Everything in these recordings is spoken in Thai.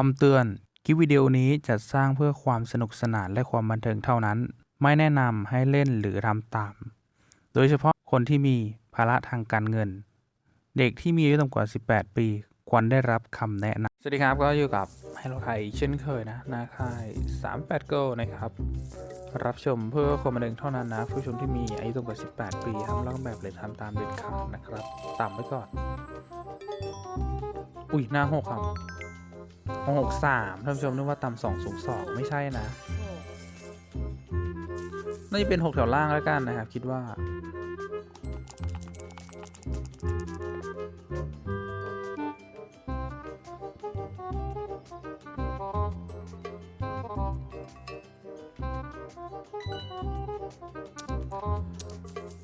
คำเตือน คลิปวิดีโอนี้จัดสร้างเพื่อความสนุกสนานและความบันเทิงเท่านั้น ไม่แนะนำให้เล่นหรือทำตาม โดยเฉพาะคนที่มีภาระทางการเงิน เด็กที่มีอายุต่ำกว่า 18 ปี ควรได้รับคำแนะนำสวัสดีครับก็อยู่กับไฮโลไทยเช่นเคยนะนาค่าย 38 Go นะครับ รับชมเพื่อความบันเทิงเท่านั้นนะ ผู้ชมที่มีอายุต่ำกว่า 18 ปีห้ามลอกแบบหรือทำตามเด็ดขาดนะครับต่ำไว้ก่อน อุ้ยหน้าหกครับ หกสามท่านผู้ชมนึกว่าต่ำสองสูงสองไม่ใช่นะน่าจะเป็นหกแถวล่างแล้วกันนะครับ คิดว่า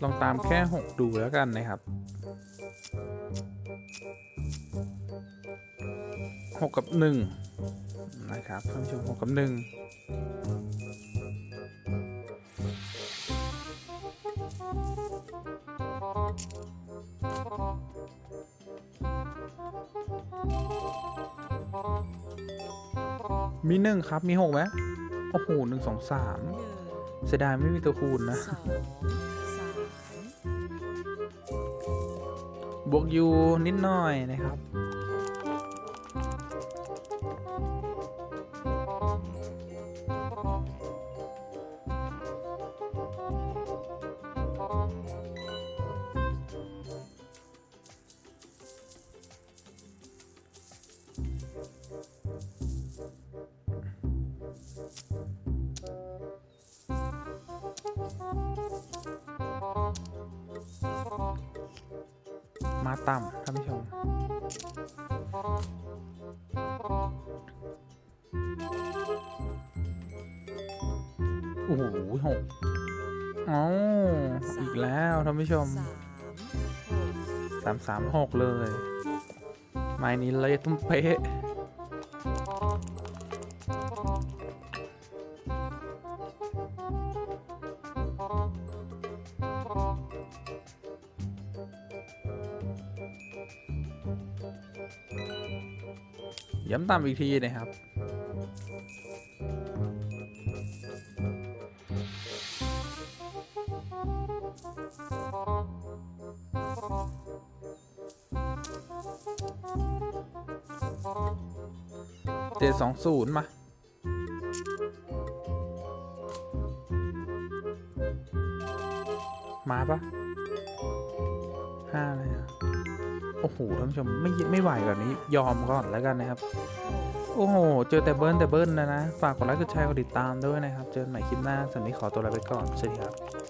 ลองตามแค่6ดูแล้วกันนะครับ 6 กับ 1 นะครับท่านผู้ชม6กับ 1 มีหนึ่งครับ มีหกไหมโอ้โหหนึ่งสองสามหนึ่งเสียดายไม่มีตัวคูณนะสองสามบวกยูนิดหน่อยนะครับ ต่ำท่านผู้ชมโอ้โหหกอ๋ออีกแล้วท่านผู้ชมสามสามหกเลย ไม้นี้เลยตุ้มเป๊ะ ย้ำตามอีกทีนะครับ เจ็ดสองศูนย์มามาปะ โอ้โหท่านผู้ชมไม่ไม่ไหวแบบนี้ยอมก่อนแล้วกันนะครับ โอ้โห เจอแต่เบิ้ลแต่เบิ้ลนะนะ ฝากกดไลค์กดแชร์กดติดตามด้วยนะครับ เจอกันใหม่คลิปหน้าสำหรับนี้ขอตัวลาไปก่อน สวัสดีครับ